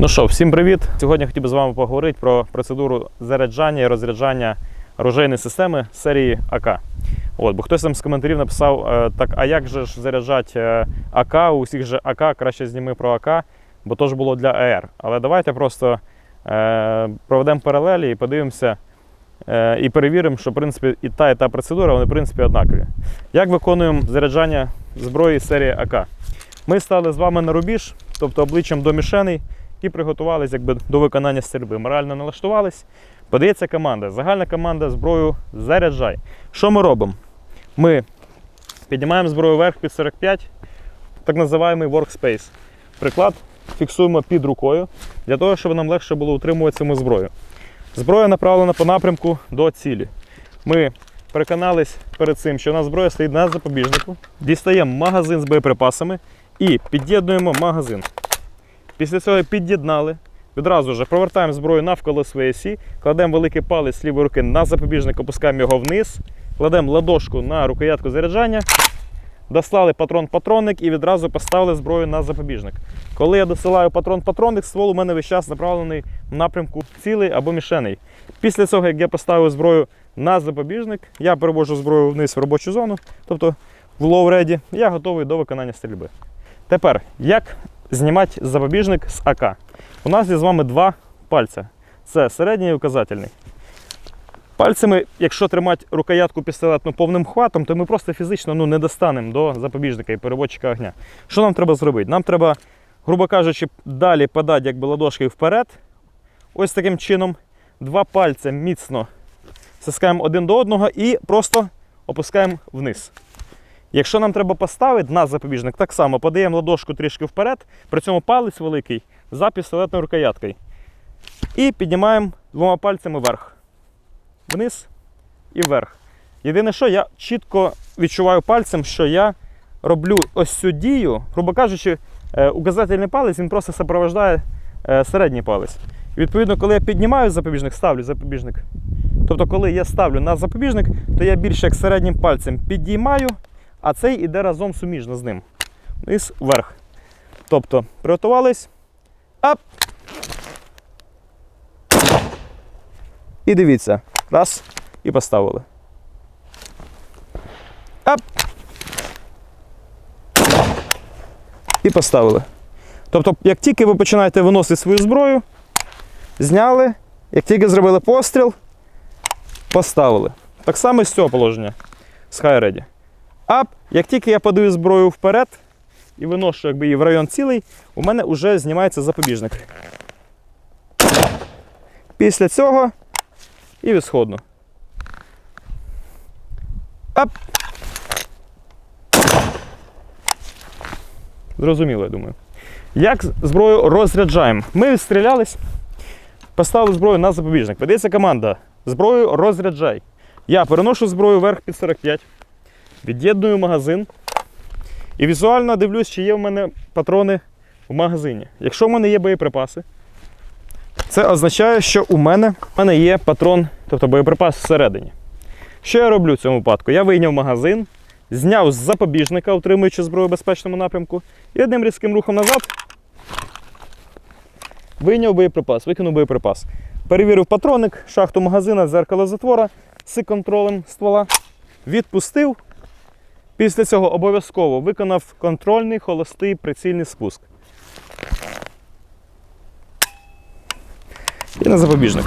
Ну що, всім привіт! Сьогодні хотів би з вами поговорити про процедуру заряджання і розряджання оружейної системи серії АК. От, бо хтось там з коментарів написав, е, так, а як же ж заряджати е, АК, у всіх же АК, краще зніми про АК, бо то ж було для АР. Але давайте просто е, проведемо паралелі і подивимося е, і перевіримо, що в принципі і та, і та процедура, вони в принципі однакові. Як виконуємо заряджання зброї серії АК? Ми стали з вами на рубіж, тобто обличчям до мішеней, і приготувалися якби, до виконання стрільби. Морально налаштувались. Подається команда. Загальна команда зброю заряджай. Що ми робимо? Ми піднімаємо зброю вверх під 45, так називаємо workspace. Приклад фіксуємо під рукою для того, щоб нам легше було утримувати саму зброю. Зброя направлена по напрямку до цілі. Ми переконались перед цим, що у нас зброя стоїть на запобіжнику. Дістаємо магазин з боєприпасами і під'єднуємо магазин. Після цього під'єднали. Відразу ж провертаємо зброю навколо своєї осі, кладемо великий палець лівої руки на запобіжник, опускаємо його вниз, кладемо ладошку на рукоятку заряджання, дослали патрон-патронник і відразу поставили зброю на запобіжник. Коли я досилаю патрон-патронник, ствол у мене весь час направлений в напрямку цілий або мішеней. Після цього, як я поставив зброю на запобіжник, я перевожу зброю вниз в робочу зону, тобто в лоу-реді, я готовий до виконання стрільби. Тепер, як знімати запобіжник з АК? У нас є з вами два пальця. Це середній і указательний. Пальцями, якщо тримати рукоятку пістолетну повним хватом, то ми просто фізично ну, не достанемо до запобіжника і переводчика огня. Що нам треба зробити? Нам треба, грубо кажучи, далі подати якби ладошкою вперед. Ось таким чином. Два пальця міцно стискаємо один до одного і просто опускаємо вниз. Якщо нам треба поставити на запобіжник, так само подаємо ладошку трішки вперед, при цьому палець великий за пістолетною рукояткою. І піднімаємо двома пальцями вверх. Вниз і вверх. Єдине, що я чітко відчуваю пальцем, що я роблю ось цю дію, грубо кажучи, е, указательний палець він просто супроводжує е, середній палець. І відповідно, коли я піднімаю запобіжник, ставлю запобіжник. Тобто, коли я ставлю на запобіжник, то я більше як середнім пальцем підіймаю, а цей іде разом суміжно з ним. Вниз, вверх. Тобто, приготувались. Ап! І дивіться. Раз. І поставили. Ап! І поставили. Тобто, як тільки ви починаєте виносити свою зброю, зняли, як тільки зробили постріл, поставили. Так само з цього положення. З High Ready. Ап, як тільки я подаю зброю вперед і виношу якби, її в район цілий, у мене вже знімається запобіжник. Після цього і відсходно. Ап. Зрозуміло, я думаю. Як зброю розряджаємо? Ми відстрілялись, поставили зброю на запобіжник. Ведеться команда. Зброю розряджай. Я переношу зброю вверх під 45, від'єдную магазин і візуально дивлюсь, чи є в мене патрони в магазині. Якщо в мене є боєприпаси, це означає, що у мене, у мене є патрон, тобто боєприпас всередині. Що я роблю в цьому випадку? Я вийняв магазин, зняв з запобіжника, утримуючи зброю в безпечному напрямку, і одним різким рухом назад вийняв боєприпас, викинув боєприпас. Перевірив патроник, шахту магазина, дзеркало затвора з контролем ствола. Відпустив. Після цього обов'язково виконав контрольний холостий прицільний спуск. І на запобіжник.